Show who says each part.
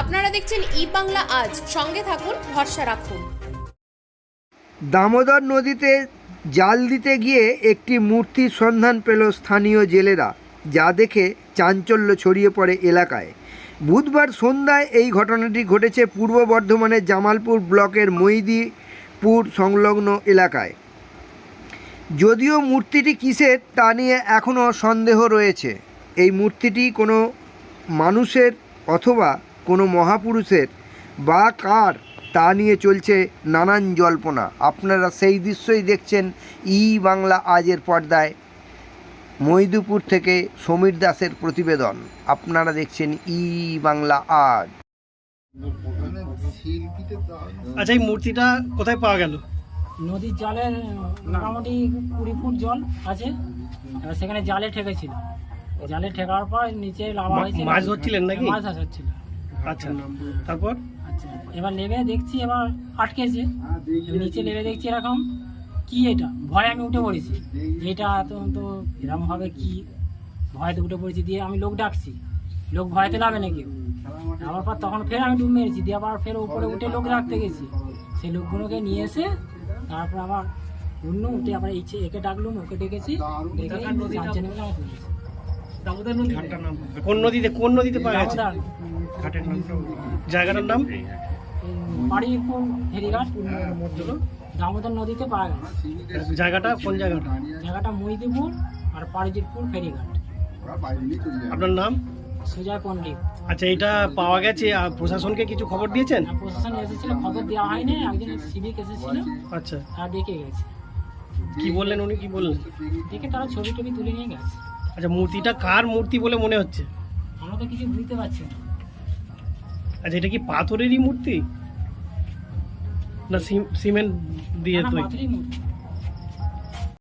Speaker 1: আপনারা দেখছেন ই বাংলা আজ। সঙ্গে থাকুন, ভরসা রাখুন।
Speaker 2: দামোদর নদীতে জাল দিতে গিয়ে একটি মূর্তির সন্ধান পেল স্থানীয় জেলেরা, যা দেখে চাঞ্চল্য ছড়িয়ে পড়ে এলাকায়। বুধবার সন্ধ্যায় এই ঘটনাটি ঘটেছে পূর্ব বর্ধমানের জামালপুর ব্লকের মৈদিপুর সংলগ্ন এলাকায়। যদিও মূর্তিটি কিসের তা নিয়ে এখনও সন্দেহ রয়েছে, এই মূর্তিটি কোনো মানুষের অথবা কোনো মহাপুরুষের বা কার তা নিয়ে চলছে নানান জল্পনা। আপনারা সেই দৃশ্যই দেখছেন ই বাংলা আজের পর্দায় মৈদুপুর থেকে সমীর দাসের প্রতিবেদন। আপনারা দেখছেন ই বাংলা আজ।
Speaker 3: আচ্ছা এই মূর্তিটা কোথায় পাওয়া গেল?
Speaker 4: নদীর জলে মোটামুটি কুড়ি ফুট জল আছে সেখানে জালে ঠেকেছিল। জালে ঠেকার পর নিচে লাভা হয়েছে
Speaker 3: মাছ ধরছিলেন নাকি?
Speaker 4: মাছ ধরা হচ্ছিল
Speaker 3: আচ্ছা। তারপর?
Speaker 4: আচ্ছা এবার নেমে দেখছি এবার আটকেছে। এবার নিচে নেমে দেখছি এরকম। কি এটা? ভয় আমি উঠে পড়েছি। এটা এত তো এরকম হবে কি ভয়তে উঠে পড়েছি দিয়ে আমি লোক ডাকছি। লোক ভয়তে লাভে না কেউ। আমার পর তখন ফের আমি ডুব মেরেছি দিয়ে আবার ফের উপরে উঠে লোক রাখতে গেছি। সেই লোকগুলোকে নিয়ে এসে তারপর আবার অন্য উঠে আবার ইচ্ছে একে ডাকলুম ওকে ডেকেছি। ডেকে আমার তুলেছি
Speaker 3: কোন নদীতে কোন নদীতে পাওয়া গেছে?
Speaker 4: দামোদর।
Speaker 3: জায়গাটার নাম?
Speaker 4: বাড়িপুর দামোদর নদীতে পাওয়া গেছে।
Speaker 3: জায়গাটা কোন জায়গাটা?
Speaker 4: জায়গাটা মহিদিপুর আর পারিজিতপুর ফেরিঘাট।
Speaker 3: আপনার নাম?
Speaker 4: সুজয় পণ্ডিত।
Speaker 3: আচ্ছা এটা পাওয়া গেছে আর প্রশাসনকে কিছু খবর দিয়েছেন?
Speaker 4: প্রশাসন এসেছিল খবর দেওয়া হয়নি একজন সিভিক এসেছিল
Speaker 3: আচ্ছা।
Speaker 4: গেছে।
Speaker 3: কি বললেন উনি কি বললেন?
Speaker 4: দেখে তারা ছবি টবি তুলে নিয়ে গেছে।
Speaker 3: আচ্ছা মূর্তিটা কার মূর্তি বলে মনে হচ্ছে?
Speaker 4: আমরা তো কিছু বুঝতে পারছি না।
Speaker 3: আচ্ছা এটা কি পাথরেরই মূর্তি? না সিম- সিমেন্ট দিয়ে তৈরি?
Speaker 4: মূর্তি।